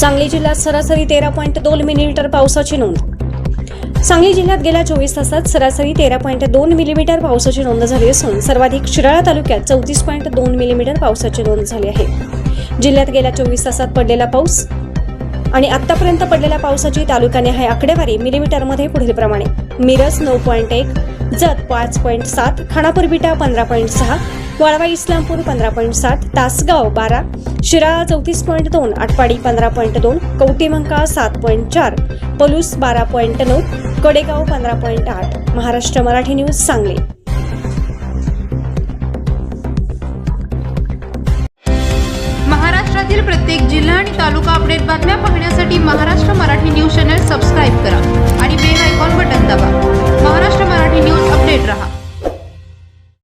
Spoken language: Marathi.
सांगली जिल्ह्यात सरासरी तेरा पॉईंट दोन मिलीमीटर पावसाची नोंद. सांगली जिल्ह्यात गेल्या चोवीस तासात सरासरी तेरा पॉईंट दोन मिलीमीटर पावसाची नोंद झाली असून सर्वाधिक शिराळा तालुक्यात चौतीस पॉईंट दोन मिलीमीटर पावसाची नोंद झाली आहे. जिल्ह्यात गेल्या चोवीस तासात पडलेला पाऊस आणि आतापर्यंत पडलेल्या पावसाची तालुक्याने आहे आकडेवारी मिलीमीटरमध्ये पुढील प्रमाणे मिरज नऊ पॉईंट एक जत पाच पॉईंट सात खानापूर बिटा पंधरा पॉईंट सहा वाळवा इस्लामपूर पंधरा पॉईंट सात तासगाव बारा शिराळा चौतीस पॉईंट दोन आटपाडी पंधरा पॉईंट दोन कवटीमंका सात पॉईंट चार पलूस बारा पॉईंट नऊ कडेगाव पंधरा पॉईंट आठ. महाराष्ट्र मराठी न्यूज सांगली. महाराष्ट्रातील प्रत्येक जिल्हा आणि तालुका अपडेट बातम्या पाहण्यासाठी Maharashtra Marathi news channel subscribe